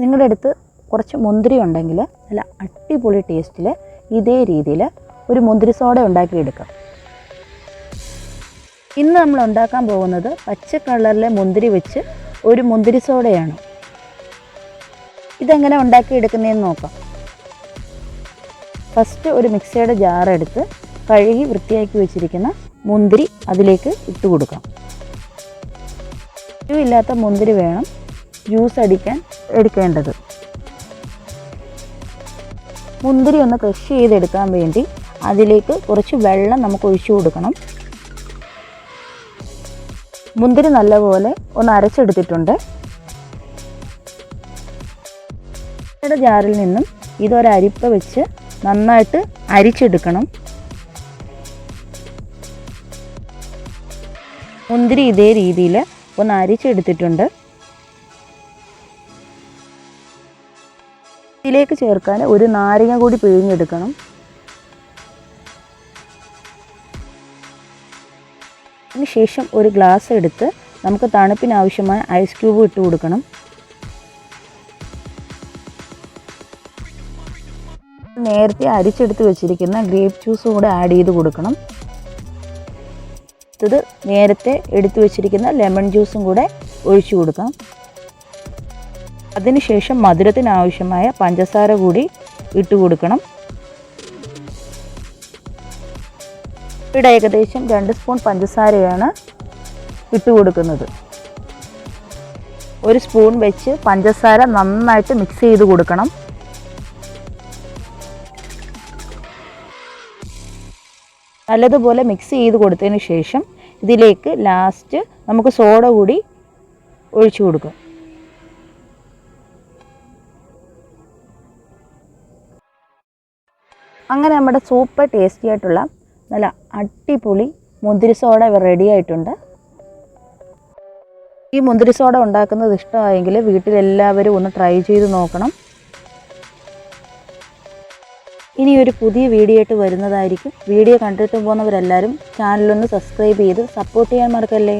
നിങ്ങളുടെ അടുത്ത് കുറച്ച് മുന്തിരി ഉണ്ടെങ്കിൽ നല്ല അടിപൊളി ടേസ്റ്റിൽ ഇതേ രീതിയിൽ ഒരു മുന്തിരി സോഡ ഉണ്ടാക്കിയെടുക്കാം. ഇന്ന് നമ്മൾ ഉണ്ടാക്കാൻ പോകുന്നത് പച്ച കളറിലെ മുന്തിരി വെച്ച് ഒരു മുന്തിരി സോഡയാണ് ഇതെങ്ങനെ ഉണ്ടാക്കിയെടുക്കുന്നതെന്ന് നോക്കാം. ഫസ്റ്റ് ഒരു മിക്സിയുടെ ജാറെടുത്ത് കഴുകി വൃത്തിയാക്കി വെച്ചിരിക്കുന്ന മുന്തിരി അതിലേക്ക് ഇട്ട് കൊടുക്കാം. ഇല്ലാത്ത മുന്തിരി വേണം. ജ്യൂസ് അടിക്കാൻ എടുക്കേണ്ടത്. മുന്തിരി ഒന്ന് ക്രഷ് ചെയ്തെടുക്കാൻ വേണ്ടി അതിലേക്ക് കുറച്ച് വെള്ളം നമുക്ക് ഒഴിച്ചു കൊടുക്കണം. മുന്തിരി നല്ലപോലെ ഒന്ന് അരച്ചെടുത്തിട്ടുണ്ട്. ജാറിൽ നിന്നും ഇതൊരരിപ്പ വെച്ച് നന്നായിട്ട് അരിച്ചെടുക്കണം. മുന്തിരി ഇതേ രീതിയിൽ ഒന്ന് അരിച്ചെടുത്തിട്ടുണ്ട്. ഇതിലേക്ക് ചേർക്കാൻ ഒരു നാരങ്ങ കൂടി പിഴിഞ്ഞെടുക്കണം. അതിനുശേഷം ഒരു ഗ്ലാസ് എടുത്ത് നമുക്ക് തണുപ്പിനാവശ്യമായ ഐസ് ക്യൂബ് ഇട്ട് കൊടുക്കണം. നേരത്തെ അരിച്ചെടുത്ത് വെച്ചിരിക്കുന്ന ഗ്രേപ്പ് ജ്യൂസ് കൂടെ ആഡ് ചെയ്ത് കൊടുക്കണം. അടുത്തത് നേരത്തെ എടുത്തു വെച്ചിരിക്കുന്ന ലെമൺ ജ്യൂസും കൂടെ ഒഴിച്ചു കൊടുക്കാം. അതിനുശേഷം മധുരത്തിനാവശ്യമായ പഞ്ചസാര കൂടി ഇട്ട് കൊടുക്കണം. ഇവിടെ ഏകദേശം രണ്ട് സ്പൂൺ പഞ്ചസാരയാണ് ഇട്ട് കൊടുക്കുന്നത്. ഒരു സ്പൂൺ വെച്ച് പഞ്ചസാര നന്നായിട്ട് മിക്സ് ചെയ്ത് കൊടുക്കണം. നല്ലതുപോലെ മിക്സ് ചെയ്ത് കൊടുത്തതിന് ശേഷം ഇതിലേക്ക് ലാസ്റ്റ് നമുക്ക് സോഡ കൂടി ഒഴിച്ചു കൊടുക്കാം. അങ്ങനെ നമ്മുടെ സൂപ്പർ ടേസ്റ്റി ആയിട്ടുള്ള നല്ല അടിപൊളി മുന്തിരി സോഡ റെഡി ആയിട്ടുണ്ട്. ഈ മുന്തിരി സോഡ ഉണ്ടാക്കുന്നത് ഇഷ്ടമായെങ്കിൽ വീട്ടിലെല്ലാവരും ഒന്ന് ട്രൈ ചെയ്ത് നോക്കണം. ഇനി ഒരു പുതിയ വീഡിയോ ആയിട്ട് വരുന്നതായിരിക്കും. വീഡിയോ കണ്ടിട്ട് പോകുന്നവരെല്ലാവരും ചാനലൊന്ന് സബ്സ്ക്രൈബ് ചെയ്ത് സപ്പോർട്ട് ചെയ്യാൻ മറക്കല്ലേ?